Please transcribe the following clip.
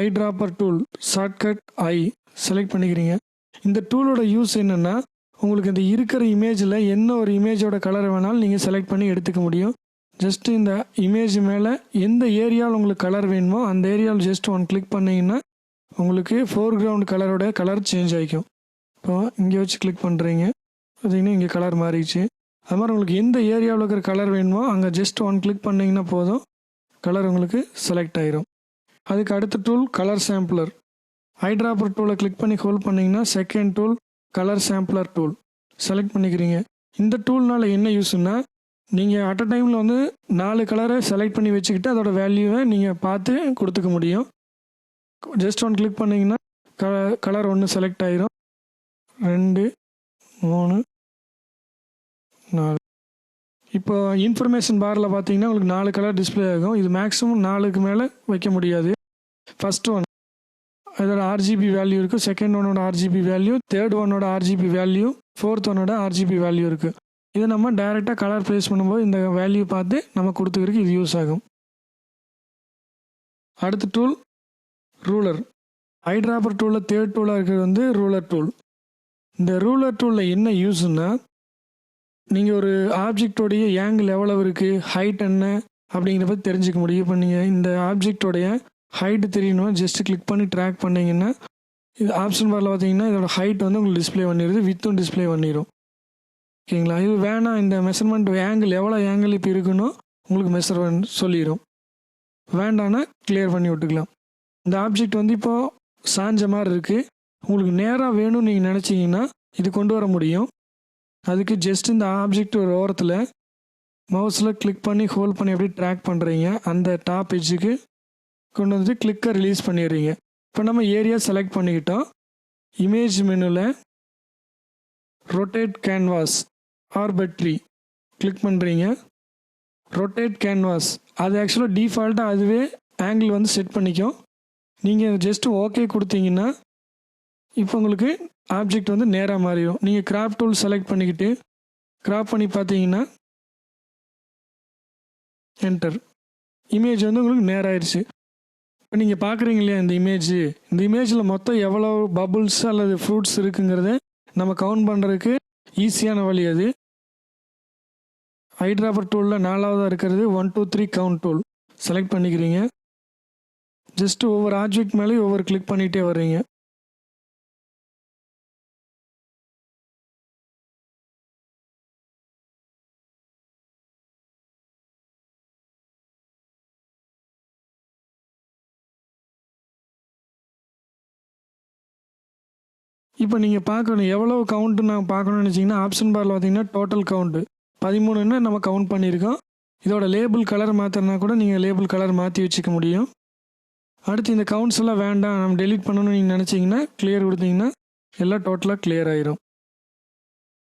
Eye dropper tool shortcut I select பண்ணிக்கிறீங்க. இந்த டூலோட use என்னென்னா உங்களுக்கு இந்த இருக்கிற இமேஜில் என்ன ஒரு இமேஜோட கலரை வேணாலும் நீங்கள் செலக்ட் பண்ணி எடுத்துக்க முடியும். ஜஸ்ட் இந்த இமேஜ் மேலே எந்த ஏரியாவில் உங்களுக்கு கலர் வேணுமோ அந்த ஏரியாவில் ஜஸ்ட் ஒன் கிளிக் பண்ணிங்கன்னா உங்களுக்கு ஃபோர் கிரவுண்ட் கலரோட கலர் சேஞ்ச் ஆகிக்கும் இப்போ இங்கே வச்சு கிளிக் பண்ணுறீங்க பார்த்தீங்கன்னா இங்கே கலர் மாறிடுச்சு. அது மாதிரி உங்களுக்கு எந்த ஏரியாவில் இருக்கிற கலர் வேணுமோ அங்கே ஜஸ்ட் ஒன் கிளிக் பண்ணிங்கன்னா போதும். கலர் உங்களுக்கு செலக்ட் ஆயிரும். அதுக்கு அடுத்த டூல் கலர் சாம்பிளர் ஐட்ராப்பர் டூலை கிளிக் பண்ணி ஹோல்ட் பண்ணிங்கன்னா second tool colour sampler tool select பண்ணிக்கிறீங்க. இந்த டூல்னால் என்ன யூஸ்னால் நீங்கள் அட் அ டைமில் வந்து நாலு கலரை செலக்ட் பண்ணி வச்சுக்கிட்டு அதோட வேல்யூவை நீங்கள் பார்த்து கொடுத்துக்க முடியும். ஜஸ்ட் ஒன் கிளிக் பண்ணிங்கன்னா க கலர் ஒன்று செலக்ட் ஆயிரும். ரெண்டு மூணு நாலு. இப்போ இன்ஃபர்மேஷன் பாரில் பார்த்தீங்கன்னா உங்களுக்கு நாலு கலர் டிஸ்ப்ளே ஆகும். இது மேக்ஸிமம் நாலுக்கு மேலே வைக்க முடியாது. ஃபர்ஸ்ட் ஒன் அதோட ஆர்ஜிபி வேல்யூ இருக்குது செகண்ட் ஒன்னோட ஆர்ஜிபி வேல்யூ தேர்ட் ஒன்னோட ஆர்ஜிபி வேல்யூ ஃபோர்த் ஒன்னோட ஆர்ஜிபி வேல்யூ இருக்குது இதை நம்ம டைரெக்டாக கலர் ப்ளேஸ் பண்ணும்போது இந்த வேல்யூ பார்த்து நம்ம கொடுத்துக்கிறதுக்கு இது யூஸ் ஆகும். அடுத்த டூல் ரூலர் ஐட்ராப்பர் டூலில் தேர்ட் டூலாக இருக்கிறது வந்து ரூலர் டூல் இந்த ரூலர் டூலில் என்ன யூஸ்னால் நீங்கள் ஒரு ஆப்ஜெக்டோடைய ஏங்கிள் எவ்வளவு இருக்குது ஹைட் என்ன? அப்படிங்கிற பற்றி தெரிஞ்சுக்க முடியும். இப்போ நீங்கள் இந்த ஆப்ஜெக்டோடைய ஹைட்டு தெரியணும் ஜஸ்ட் கிளிக் பண்ணி ட்ராக் பண்ணிங்கன்னா இது ஆப்ஷன் பாரில் பார்த்தீங்கன்னா இதோட ஹைட் வந்து உங்களுக்கு டிஸ்ப்ளே பண்ணிடுது. வித்தும் டிஸ்ப்ளே பண்ணிடும். ஓகேங்களா? இது வேணாம் இந்த மெஷர்மெண்ட் ஏங்கிள் எவ்வளோ ஏங்கிள் இப்போ இருக்குன்னு உங்களுக்கு மெஷர்மெண்ட் சொல்லிடும். வேண்டான்னா கிளியர் பண்ணி விட்டுக்கலாம். இந்த ஆப்ஜெக்ட் வந்து இப்போது சாஞ்ச மாதிரி இருக்குது உங்களுக்கு நேராக வேணும்னு நீங்கள் நினச்சிங்கன்னா இது கொண்டு வர முடியும். அதுக்கு ஜஸ்ட் இந்த ஆப்ஜெக்ட் ஒரு ஓரத்தில் மவுஸில் கிளிக் பண்ணி ஹோல்ட் பண்ணி அப்படியே ட்ராக் பண்ணுறீங்க அந்த டாப் எட்ஜுக்கு கொண்டு வந்துட்டு கிளிக்கை ரிலீஸ் பண்ணிடுறீங்க. இப்போ நம்ம ஏரியா செலக்ட் பண்ணிக்கிட்டோம். இமேஜ் மெனுவில் ரொட்டேட் கேன்வாஸ் ஆர்பட்ரி கிளிக் பண்ணுறீங்க ரொட்டேட் கேன்வாஸ் அது ஆக்சுவலாக டிஃபால்ட்டாக அதுவே ஆங்கிள் வந்து செட் பண்ணிக்கும். நீங்கள் ஜஸ்ட்டு ஓகே கொடுத்தீங்கன்னா இப்போ உங்களுக்கு ஆப்ஜெக்ட் வந்து நேராக மாறிடும். நீங்கள் கிராப் டூல் செலக்ட் பண்ணிக்கிட்டு கிராப் பண்ணி பார்த்தீங்கன்னா என்டர் இமேஜ் வந்து உங்களுக்கு நேராகிடுச்சு இப்போ நீங்கள் பார்க்குறீங்க இல்லையா இந்த இமேஜ் இந்த இமேஜில் மொத்தம் எவ்வளோ பபுள்ஸ் அல்லது ஃப்ரூட்ஸ் இருக்குங்கிறத நம்ம கவுண்ட் பண்ணுறதுக்கு ஈஸியான வழி அது. ஹைட்ராபர் டூலில் நாலாவதாக இருக்கிறது one two three count tool select பண்ணிக்கிறீங்க. ஜஸ்ட் ஒவ்வொரு ஆப்ஜெக்ட் மேலேயும் ஒவ்வொரு கிளிக் பண்ணிகிட்டே வர்றீங்க. இப்போ நீங்கள் பார்க்கணும் எவ்வளோ கவுண்ட்டு நான் பார்க்கணும்னு நினச்சிங்கன்னா ஆப்ஷன் பாரில் பார்த்தீங்கன்னா டோட்டல் கவுண்ட்டு பதிமூணுன்னு நம்ம கவுண்ட் பண்ணியிருக்கோம். இதோட லேபிள் கலர் மாற்றினா கூட நீங்கள் லேபிள் கலர் மாற்றி வச்சுக்க முடியும். அடுத்து இந்த கவுண்ட்ஸ் எல்லாம் வேண்டாம் நம்ம டெலிட் பண்ணணும்னு நீங்கள் நினச்சிங்கன்னா கிளியர் கொடுத்தீங்கன்னா எல்லாம் டோட்டலாக கிளியர் ஆயிரும்.